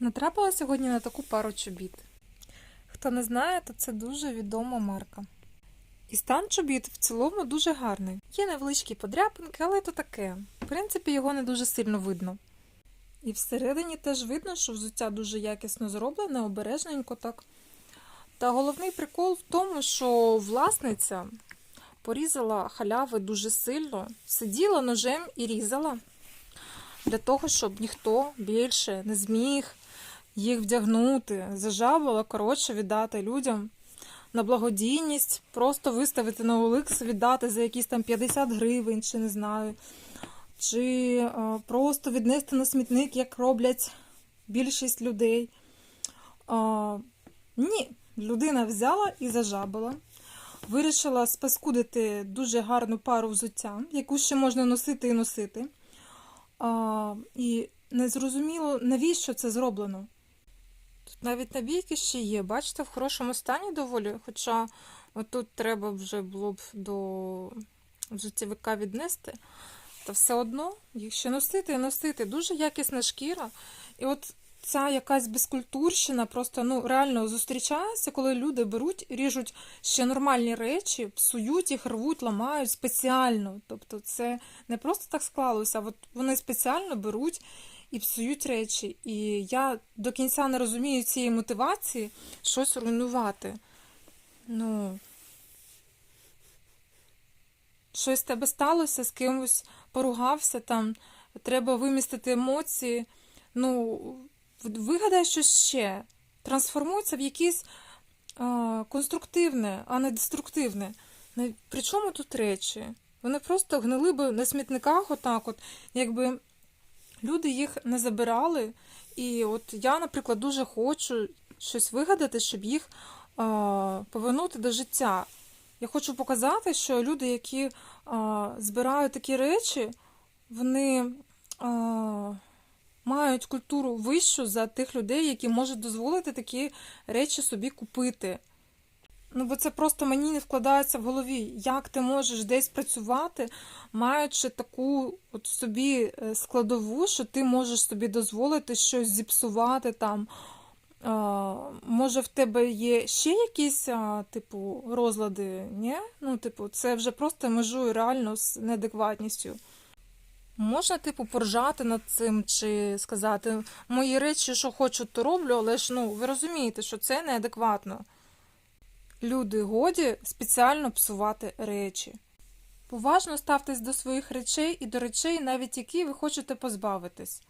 Натрапила сьогодні на таку пару чобіт. Хто не знає, то це дуже відома марка. І стан чобіт в цілому дуже гарний. Є невеличкі подряпинки, але то таке. В принципі, його не дуже сильно видно. І всередині теж видно, що взуття дуже якісно зроблене, обережненько так. Та головний прикол в тому, що власниця порізала халяви дуже сильно, сиділа ножем і різала для того, щоб ніхто більше не зміг їх вдягнути, зажабала, коротше, віддати людям на благодійність, просто виставити на OLX, віддати за якісь там 50 гривень, чи не знаю, чи е, просто віднести на смітник, як роблять більшість людей. А, ні, людина взяла і зажабила. Вирішила спаскудити дуже гарну пару взуття, яку ще можна носити і носити. А, і незрозуміло, навіщо це зроблено. Тут навіть набійки ще є, бачите, в хорошому стані доволі, хоча отут треба вже було б до життєвика віднести. Та все одно їх ще носити і носити. Дуже якісна шкіра. І от ця якась безкультурщина просто ну реально зустрічається, коли люди беруть, ріжуть ще нормальні речі, псують їх, рвуть, ламають спеціально. Тобто це не просто так склалося, а от вони спеціально беруть і псують речі. І я до кінця не розумію цієї мотивації щось руйнувати. Ну, щось тебе сталося, з кимось поругався там, треба вимістити емоції. Ну, вигадай щось ще. Трансформуйся в якесь а, конструктивне, а не деструктивне. Не- При чому тут речі? Вони просто гнили би на смітниках, отак, от, якби люди їх не забирали. І от я, наприклад, дуже хочу щось вигадати, щоб їх а, повернути до життя. Я хочу показати, що люди, які а, збирають такі речі, вони а, мають культуру вищу за тих людей, які можуть дозволити такі речі собі купити. Ну, бо це просто мені не вкладається в голові. Як ти можеш десь працювати, маючи таку от собі е, складову, що ти можеш собі дозволити щось зіпсувати там. А, може, в тебе є ще якісь, а, типу, розлади? Ні? Ну, типу, це вже просто межує реально з неадекватністю. Можна, типу, поржати над цим чи сказати, мої речі, що хочу, то роблю, але ж ну, ви розумієте, що це неадекватно. Люди, годі спеціально псувати речі. Поважно ставтесь до своїх речей і до речей, навіть які ви хочете позбавитись.